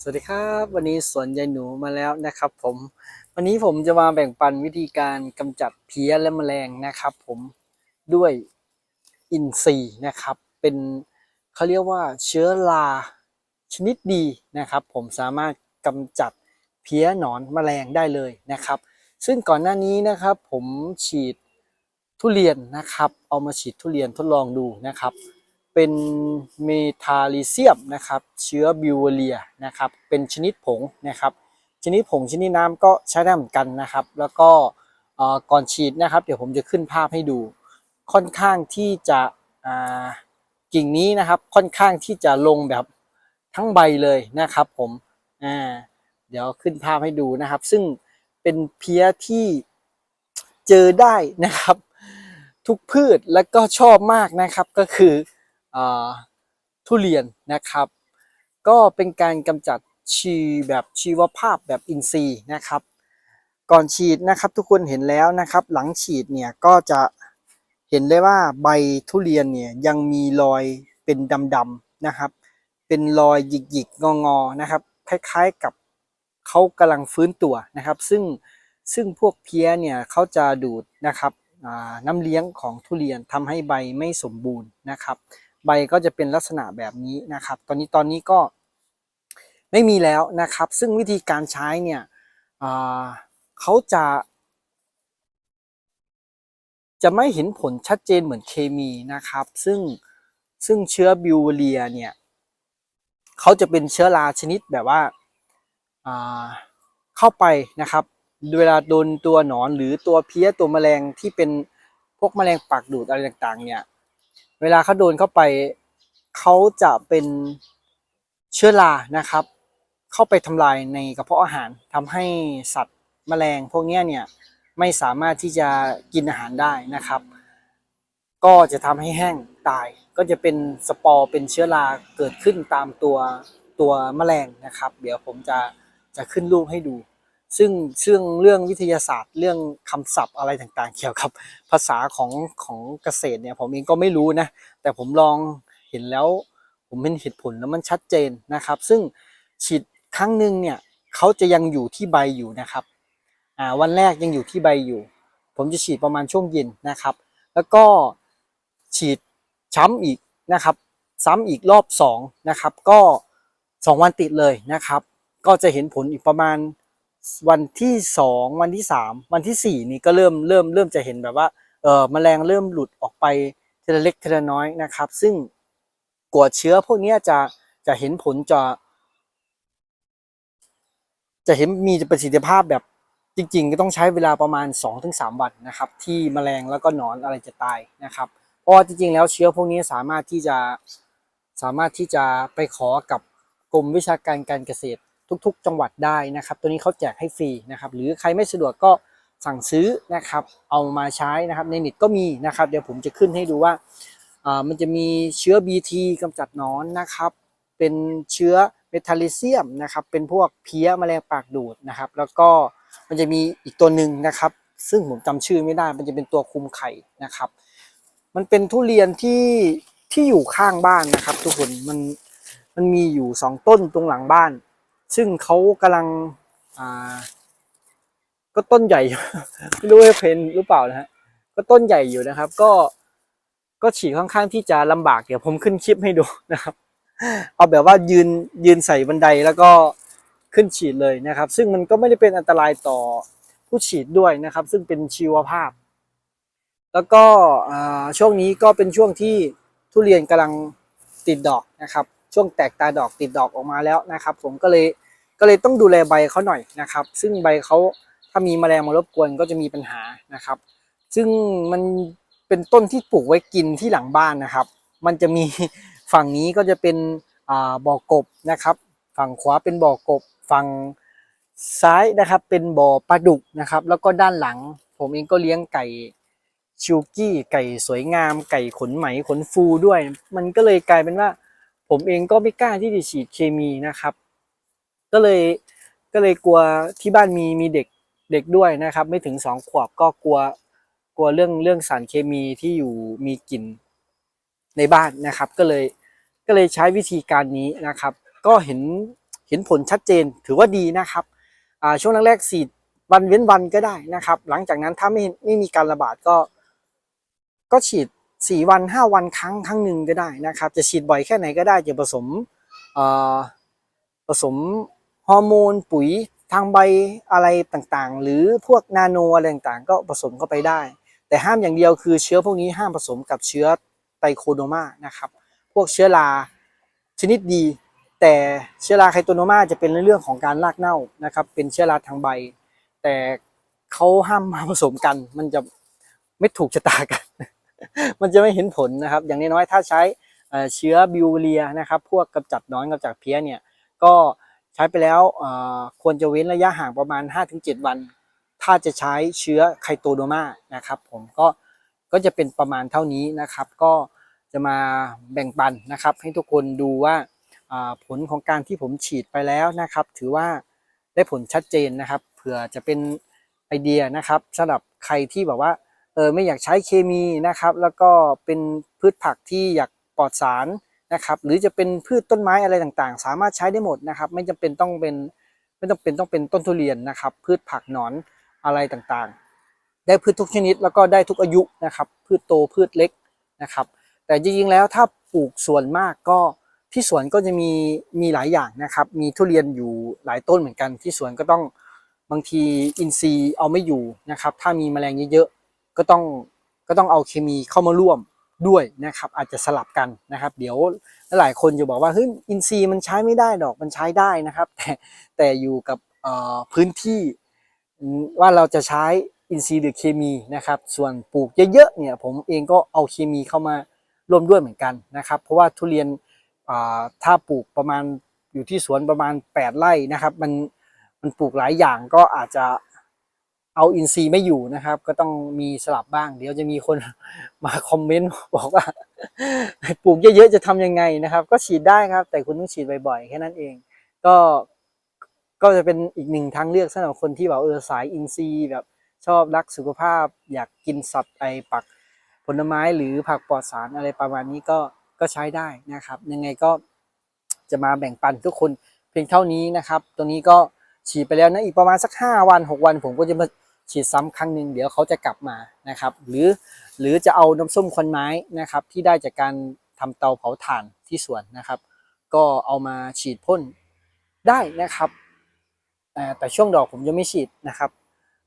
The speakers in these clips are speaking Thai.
สวัสดีครับวันนี้สวนยายหนูมาแล้วนะครับ ผม วันนี้ผมจะมาแบ่งปันวิธีการกำจัดเพี้ยและแมลงนะครับ ผมด้วยอินทรีย์นะครับ เป็นเขาเรียกว่าเชื้อราชนิดดีนะครับ ผมสามารถกำจัดเพี้ยหนอนแมลงได้เลยนะครับ ซึ่งก่อนหน้านี้นะครับ ผมฉีดทุเรียนนะครับ เอามาฉีดทุเรียนทดลองดูนะครับ เป็นเมทาลิเซียมนะครับ เชื้อบิวเรียนะครับ เป็นชนิดผงนะครับ ชนิดผงชนิดน้ำก็ใช้ได้เหมือนกันนะครับ แล้วก็ก่อนฉีดนะครับ เดี๋ยวผมจะขึ้นภาพให้ดู ค่อนข้างที่จะอ่ากิ่งนี้นะครับ ค่อนข้างที่จะลงแบบทั้งใบเลยนะครับผมอ่าเดี๋ยวขึ้นภาพให้ดูนะครับ ซึ่งเป็นเพี้ยที่เจอได้นะครับ ทุกพืชแล้วก็ชอบมากนะครับก็คือ ทุเรียนนะครับ ก็เป็นการกำจัดชีแบบชีวภาพแบบอินทรีย์นะครับ ก่อนฉีดนะครับทุกคนเห็นแล้วนะครับ หลังฉีดเนี่ยก็จะเห็นได้ว่าใบทุเรียนเนี่ยยังมีรอยเป็นดำๆนะครับ เป็นรอยหยิกๆงอๆนะครับ คล้ายๆกับเขากำลังฟื้นตัวนะครับ ซึ่งซึ่งพวกเพี้ยเนี่ยเขาจะดูดนะครับน้ำเลี้ยงของทุเรียนทำให้ใบไม่สมบูรณ์นะครับ ใบก็จะเป็นลักษณะแบบนี้นะครับ ตอนนี้ตอนนี้ก็ไม่มีแล้วนะครับ ซึ่งวิธีการใช้เนี่ยเขาจะ จะไม่เห็นผลชัดเจนเหมือนเคมีนะครับ ซึ่งซึ่งเชื้อบิวเรียเนี่ยเขาจะเป็นเชื้อราชนิดแบบว่าอ่าเข้าไปนะครับเวลาโดนตัวหนอนหรือตัวเพี้ยตัวแมลงที่เป็นพวกแมลงปากดูดอะไรต่างๆเนี่ย เวลาเขาโดนเข้าไปเขาจะเป็นเชื้อรานะครับ เข้าไปทำลายในกระเพาะอาหารทำให้สัตว์แมลงพวกนี้เนี่ยไม่สามารถที่จะกินอาหารได้นะครับ ก็จะทำให้แห้งตาย ก็จะเป็นสปอร์เป็นเชื้อราเกิดขึ้นตามตัวตัวแมลงนะครับ เดี๋ยวผมจะจะขึ้นรูปให้ดู ซึ่งซึ่งเรื่องวิทยาศาสตร์ เรื่องคำศัพท์อะไรต่างๆ เกี่ยวกับภาษาของของเกษตรเนี่ยผมเองก็ไม่รู้นะ แต่ผมลองเห็นแล้ว ผมเป็นเหตุผลแล้วมันชัดเจนนะครับ ซึ่งฉีดครั้งหนึ่งเนี่ยเขาจะยังอยู่ที่ใบอยู่นะครับอ่าวันแรกยังอยู่ที่ใบอยู่ ผมจะฉีดประมาณช่วงเย็นนะครับ แล้วก็ฉีดช้ำอีกนะครับ ซ้ำอีกรอบสองนะครับก็สองวันติดเลยนะครับ ก็จะเห็นผลอีกประมาณ วันที่สองวันที่สามวันที่สี่นี่ก็เริ่มเริ่มเริ่มจะเห็นแบบว่าเออแมลงเริ่มหลุดออกไปทีละเล็กทีละน้อยนะครับ ซึ่งกวดเชื้อพวกนี้จะจะเห็นผลจะจะเห็นมีประสิทธิภาพแบบจริง ๆ ก็ต้องใช้เวลาประมาณ 2-3 วันนะครับ ที่แมลงแล้วก็หนอนอะไรจะตายนะครับเพราะจริง ๆ แล้วเชื้อพวกนี้สามารถที่จะสามารถที่จะไปขอกับกรมวิชาการการเกษตร ทุก ๆ จังหวัดได้นะครับ ตัวนี้เขาแจกให้ฟรีนะครับ หรือใครไม่สะดวกก็สั่งซื้อนะครับ เอามาใช้นะครับ ในเน็ตก็มีนะครับ เดี๋ยวผมจะขึ้นให้ดูว่าอ่ามันจะมีเชื้อ BT กำจัดนอนนะครับ เป็นเชื้อเมทาลิเซียมนะครับ เป็นพวกเพี้ยแมลงปากดูดนะครับ แล้วก็มันจะมีอีกตัวหนึ่งนะครับ ซึ่งผมจำชื่อไม่ได้ มันจะเป็นตัวคุมไข่นะครับ มันเป็นทุเรียนที่ที่อยู่ข้างบ้านนะครับ ทุกคน มันมันมีอยู่สองต้นตรงหลังบ้าน ซึ่งเขากำลังอ่าก็ต้นใหญ่ ไม่รู้ว่าเพนหรือเปล่านะฮะก็ต้นใหญ่อยู่นะครับ ก็ก็ฉีดค่อนข้างที่จะลำบากเดี๋ยวผมขึ้นคลิปให้ดูนะครับ เอาแบบว่ายืนยืนใส่บันไดแล้วก็ขึ้นฉีดเลยนะครับ ซึ่งมันก็ไม่ได้เป็นอันตรายต่อผู้ฉีดด้วยนะครับ ซึ่งเป็นชีวภาพ แล้วก็อ่าช่วงนี้ก็เป็นช่วงที่ทุเรียนกำลังติดดอกนะครับ ช่วงแตกตาดอกติดดอกออกมาแล้วนะครับ ผมก็เลย ก็เลยต้องดูแลใบเขาหน่อยนะครับ ซึ่งใบเขาถ้ามีแมลงมารบกวนก็จะมีปัญหานะครับ ซึ่งมันเป็นต้นที่ปลูกไว้กินที่หลังบ้านนะครับ มันจะมีฝั่งนี้ก็จะเป็นบ่อกบนะครับ ฝั่งขวาเป็นบ่อกบ ฝั่งซ้ายนะครับเป็นบ่อปลาดุกนะครับ แล้วก็ด้านหลัง ผมเองก็เลี้ยงไก่ชิวกี้ไก่สวยงาม ไก่ขนไหมขนฟูด้วย มันก็เลยกลายเป็นว่า ผมเองก็ไม่กล้าที่จะฉีดเคมีนะครับ ก็เลยก็เลยกลัวที่บ้านมีมีเด็กเด็กด้วยนะครับ ไม่ถึงสองขวบก็กลัวกลัวเรื่องเรื่องสารเคมีที่อยู่มีกลิ่นในบ้านนะครับ ก็เลยก็เลยใช้วิธีการนี้นะครับ ก็เห็นเห็นผลชัดเจนถือว่าดีนะครับช่วงแรกๆฉีดวันเว้นวันก็ได้นะครับ หลังจากนั้นถ้าไม่ไม่มีการระบาดก็ ก็ฉีดสี่วันห้าวันครั้งครั้งหนึ่งก็ได้นะครับ จะฉีดบ่อยแค่ไหนก็ได้จะผสมอ่อผสม ฮอร์โมนปุ๋ยทางใบอะไรต่างๆ หรือพวกนาโนอะไรต่างๆ ก็ผสมเข้าไปได้ แต่ห้ามอย่างเดียวคือเชื้อพวกนี้ห้ามผสมกับเชื้อไตโคโดมานะครับ พวกเชื้อราชนิดดี แต่เชื้อราไคโตโนมาจะเป็นในเรื่องของการรากเน่านะครับ เป็นเชื้อราทางใบ แต่เขาห้ามมาผสมกัน มันจะไม่ถูกชะตากัน มันจะไม่เห็นผลนะครับ อย่างน้อยๆถ้าใช้เชื้อบิวเรียนะครับ พวกกำจัดหนอนกำจัดเพี้ยเนี่ยก็ ใช้ไปแล้วควรจะเว้นระยะห่างประมาณ 5-7 วัน ถ้าจะใช้เชื้อไคโตโดมานะครับ ผมก็ก็จะเป็นประมาณเท่านี้นะครับ ก็จะมาแบ่งปันนะครับ ให้ทุกคนดูว่าผลของการที่ผมฉีดไปแล้วนะครับ ถือว่าได้ผลชัดเจนนะครับ เผื่อจะเป็นไอเดียนะครับสำหรับใครที่แบบว่าเออไม่อยากใช้เคมีนะครับ แล้วก็เป็นพืชผักที่อยากปลอดสาร นะครับ หรือจะเป็นพืชต้นไม้อะไรต่างๆ สามารถใช้ได้หมดนะครับ ไม่จำเป็นต้องเป็นไม่ต้องเป็นต้องเป็นต้นทุเรียนนะครับ พืชผักหนอนอะไรต่างๆ ได้พืชทุกชนิดแล้วก็ได้ทุกอายุนะครับ พืชโตพืชเล็กนะครับ แต่จริงๆแล้วถ้าปลูกสวนมากก็ที่สวนก็จะมีมีหลายอย่างนะครับ มีทุเรียนอยู่หลายต้นเหมือนกัน ที่สวนก็ต้องบางทีอินทรีย์เอาไม่อยู่นะครับ ถ้ามีแมลงเยอะๆก็ต้องก็ต้องเอาเคมีเข้ามาร่วม ด้วยนะครับอาจจะสลับกันนะครับ เดี๋ยวหลายคนจะบอกว่าเฮ้ยอินทรีมันใช้ไม่ได้ดอกมันใช้ได้นะครับ แต่แต่อยู่กับพื้นที่ว่าเราจะใช้อินทรีหรือเคมีนะครับ ส่วนปลูกเยอะๆเนี่ยผมเองก็เอาเคมีเข้ามาร่วมด้วยเหมือนกันนะครับ เพราะว่าทุเรียนถ้าปลูกประมาณอยู่ที่สวนประมาณ 8 ไร่นะครับ มันมันปลูกหลายอย่างก็อาจจะ เอาอินทรีไม่อยู่นะครับ ก็ต้องมีสลับบ้าง เดี๋ยวจะมีคนมาคอมเมนต์บอกว่าปลูกเยอะๆจะทำยังไงนะครับ ก็ฉีดได้ครับ แต่คุณต้องฉีดบ่อยๆแค่นั้นเอง ก็ก็จะเป็นอีกหนึ่งทางเลือกสำหรับคนที่แบบเออสายอินทรีแบบชอบรักสุขภาพ อยากกินสัตว์ไอปักผลไม้หรือผักปลอดสารอะไรประมาณนี้ก็ก็ใช้ได้นะครับ ยังไงก็จะมาแบ่งปันทุกคนเพียงเท่านี้นะครับตัวนี้ก็ฉีดไปแล้วนะอีกประมาณสัก 5 วัน 6 วันผมก็จะมา ฉีดซ้ำครั้งหนึ่งเดี๋ยวเขาจะกลับมานะครับ หรือหรือจะเอาน้ำส้มควันไม้นะครับ ที่ได้จากการทำเตาเผาถ่านที่สวนนะครับ ก็เอามาฉีดพ่นได้นะครับ แต่ช่วงดอกผมยังไม่ฉีดนะครับ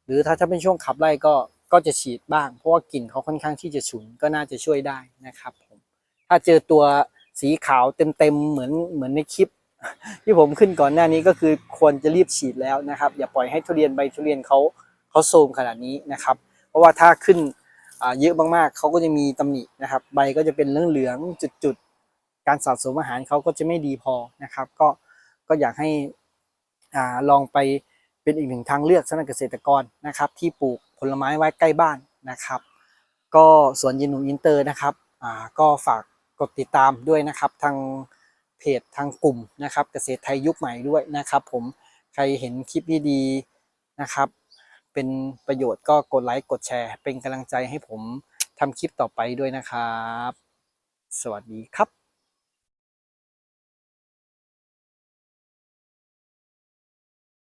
หรือถ้าถ้าเป็นช่วงขับไล่ก็ก็จะฉีดบ้าง เพราะว่ากลิ่นเขาค่อนข้างที่จะฉุนก็น่าจะช่วยได้นะครับผมถ้าเจอตัวสีขาวเต็มๆเหมือนเหมือนในคลิป ที่ผมขึ้นก่อนหน้านี้ก็คือควรจะรีบฉีดแล้วนะครับ อย่าปล่อยให้ทุเรียนใบทุเรียนเขา เขาโทมขนาดนี้นะครับ เพราะว่าถ้าขึ้นเยอะมากๆเขาก็จะมีตำหนินะครับ ใบก็จะเป็นเหลืองๆจุดๆ การสะสมอาหารเขาก็จะไม่ดีพอนะครับ ก็ก็อยากให้อลองไปเป็นอีกหนึ่งทางเลือกสำหรับเกษตรกรนะครับ ที่ปลูกผลไม้ไว้ใกล้บ้านนะครับ ก็สวนยินหนูอินเตอร์นะครับก็ฝากกดติดตามด้วยนะครับทางเพจทางกลุ่มนะครับ เกษตรไทยยุคใหม่ด้วยนะครับ ผมใครเห็นคลิปดีๆนะครับ เป็นประโยชน์ก็กดไลค์กดแชร์ เป็นกำลังใจให้ผมทำคลิปต่อไปด้วยนะครับ สวัสดีครับ